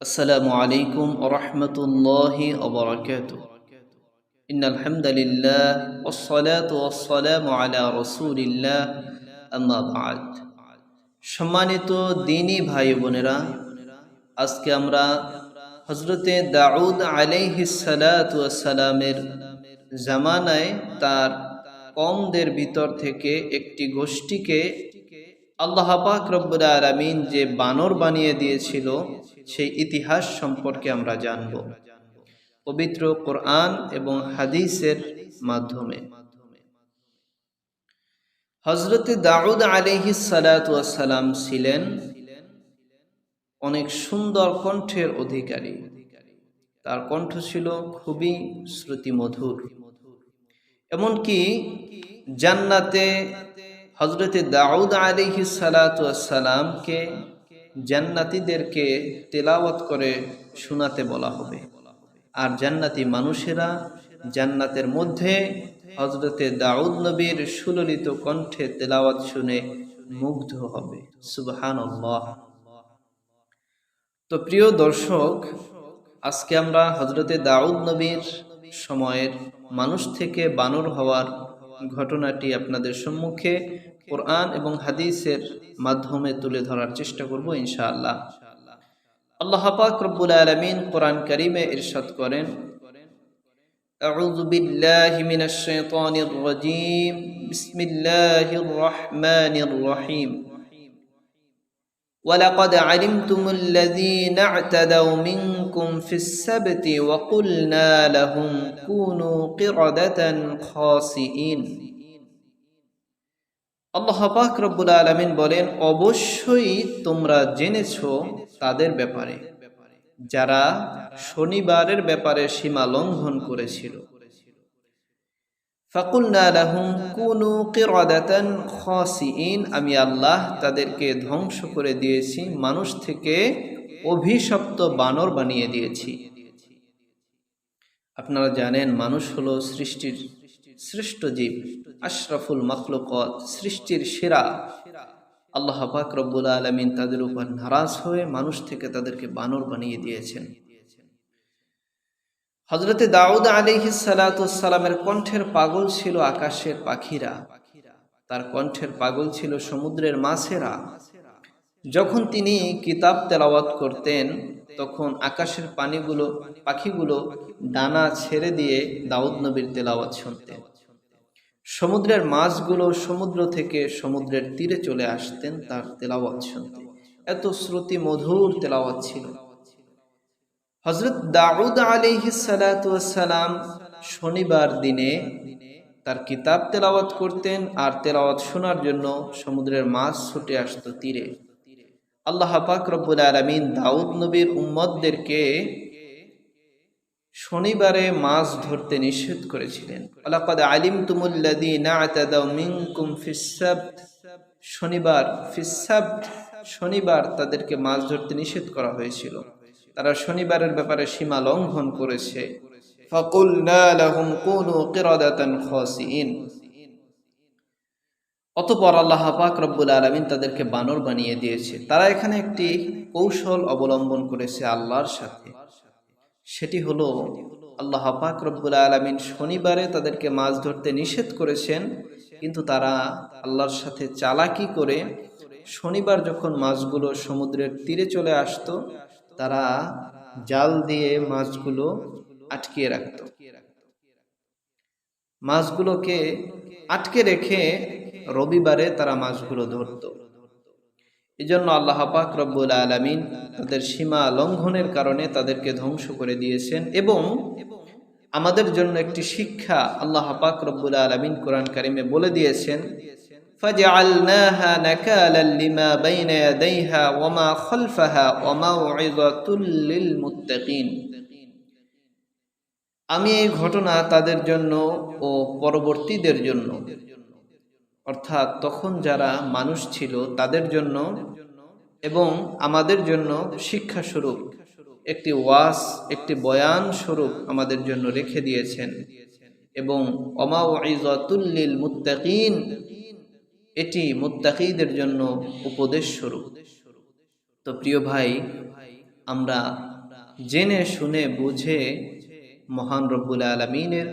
السلام عليكم ورحمة الله وبركاته إن الحمد لله والصلاة والسلام على رسول الله أما بعد সম্মানিত দিনী ভাই বোনেরা আজকে আমরা হজরতে দাউদ আলাইহিসালামের জামানায় তার কমদের ভিতর থেকে একটি গোষ্ঠীকে আল্লাহ পাক রব্বুল আলমিন যে বানর বানিয়ে দিয়েছিল, সেই ইতিহাস সম্পর্কে আমরা জানব। পবিত্র কোরআন এবং হাদিসের মাধ্যমে। হজরতে দাউদ আলিহি সালাম ছিলেন অনেক সুন্দর কণ্ঠের অধিকারী। তার কণ্ঠ ছিল খুবই শ্রুতিমধুর। এমনকি জান্নাতে হজরতে দাউদ আলিহি সালাতামকে জান্নাতিদেরকে তেলাওয়াত করে শোনাতে বলা হবে। আর জান্নাতি মানুষেরা জান্নাতের মধ্যে হজরতে দাউদ নবীর সুললিত কণ্ঠে তেলাওয়াত শুনে মুগ্ধ হবে। সুবহান তো প্রিয় দর্শক, আজকে আমরা হজরতে দাউদ নবীর সময়ের মানুষ থেকে বানর হওয়ার ঘটনাটি আপনাদের সম্মুখে কোরআন এবং হাদিসের মাধ্যমে তুলে ধরার চেষ্টা করব ইনশাআল্লাহ আল্লাহ পাক রব্বুল আলামিন কোরআন কারিমে ইরশাদ করেন أعوذ بالله من الشيطان الرجيم بسم الله الرحمن الرحيم ولقد علمتم الذين اعتدوا منكم في السبت وقلنا لهم كونوا قردة خاسئين আল্লাহ পাক রব্বুল আলমিন বলেন অবশ্যই তোমরা জেনেছ তাদের ব্যাপারে যারা শনিবারের ব্যাপারে সীমা লঙ্ঘন করেছিল আমি আল্লাহ তাদেরকে ধ্বংস করে দিয়েছি, মানুষ থেকে অভিশপ্ত বানর বানিয়ে দিয়েছি। আপনারা জানেন, মানুষ হলো সৃষ্টির শ্রেষ্ঠ জীব, আশরাফুল মখলুকত সৃষ্টির সেরা। আল্লাহ পাক রব্বুল আলমিন তাদের উপর নারাজ হয়ে মানুষ থেকে তাদেরকে বানর বানিয়ে দিয়েছেন। হজরতে দাউদ আলিহি সালাতামের কণ্ঠের পাগল ছিল আকাশের পাখিরা। তার কণ্ঠের পাগল ছিল সমুদ্রের মাছেরা। যখন তিনি কিতাব তেলাওয়াত করতেন, তখন আকাশের পানিগুলো, পাখিগুলো ডানা ছেড়ে দিয়ে দাউদ নবীর তেলাওয়াত শুনতেন। সমুদ্রের মাছগুলো সমুদ্র থেকে সমুদ্রের তীরে চলে আসতেন, তার তেলাওয়াত শুনতে এত শ্রুতি মধুর তেলাওয়াত ছিল। হজরত দাউদ আলিহি সালাম শনিবার দিনে তার কিতাব তেলাওয়াত করতেন আর তেলাওয়াত শোনার জন্য সমুদ্রের মাছ ছুটে আসত তীরে। আল্লাহ পাক রব্বুল আলমিন দাউদ নবীর উম্মদদেরকে শনিবারে মাছ ধরতে নিষেধ করেছিলেন। আলাকাদ আলিম তুমুল্লাদি শনিবার ফিসাব শনিবার তাদেরকে মাছ ধরতে নিষেধ করা হয়েছিল। তারা শনিবারের ব্যাপারে সীমা লঙ্ঘন করেছে। অতপর আল্লাহ পাক রব্বুল আলমিন তাদেরকে বানর বানিয়ে দিয়েছে। তারা এখানে একটি কৌশল অবলম্বন করেছে আল্লাহর সাথে। সেটি হলো, আল্লাহ পাক রব্বুল আলমিন শনিবারে তাদেরকে মাছ ধরতে নিষেধ করেছেন, কিন্তু তারা আল্লাহর সাথে চালাকি করে শনিবার যখন মাছগুলো সমুদ্রের তীরে চলে আসতো তারা জাল দিয়ে মাছগুলো আটকিয়ে রাখত। মাছগুলোকে আটকে রেখে রবিবারে তারা মাছগুলো ধরত। এই জন্য আল্লাহ পাক রব্বুল আলমিন তাদের সীমা লঙ্ঘনের কারণে তাদেরকে ধ্বংস করে দিয়েছেন এবং আমাদের জন্য একটি শিক্ষা আল্লাহ পাক রব্বুল আলমিন কোরআন কারিমে বলে দিয়েছেন فجعلناها نكالا لما بين يديها وما خلفها وموعظة للمتقين আমি এই ঘটনা তাদের জন্য ও পরবর্তীদের জন্য অর্থাৎ তখন যারা মানুষ ছিল তাদের জন্য এবং আমাদের জন্য শিক্ষা স্বরূপ একটি ওয়াস একটি বয়ান স্বরূপ আমাদের জন্য রেখে দিয়েছেন এবং অমাউতুল্লিল মুত্তাকিন এটি মুত্তাকিদের জন্য উপদেশ স্বরূপ। তো প্রিয় ভাই, আমরা জেনে শুনে বুঝে মহান রব্বুল আলমিনের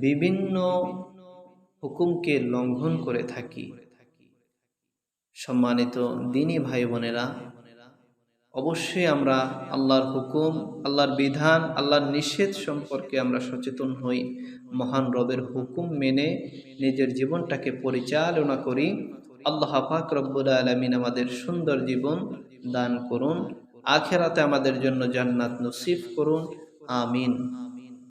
বিভিন্ন হুকুমকে লঙ্ঘন করে থাকি। সম্মানিত দিনী ভাই বোনেরা অবশ্যই আমরা আল্লাহর হুকুম, আল্লাহর বিধান, আল্লাহর নিষেধ সম্পর্কে আমরা সচেতন হই। মহান রবের হুকুম মেনে নিজের জীবনটাকে পরিচালনা করি। আল্লাহ হাফাক রব্বুল আলমিন আমাদের সুন্দর জীবন দান করুন। আখেরাতে আমাদের জন্য জান্নাত নসিব করুন। আমিন।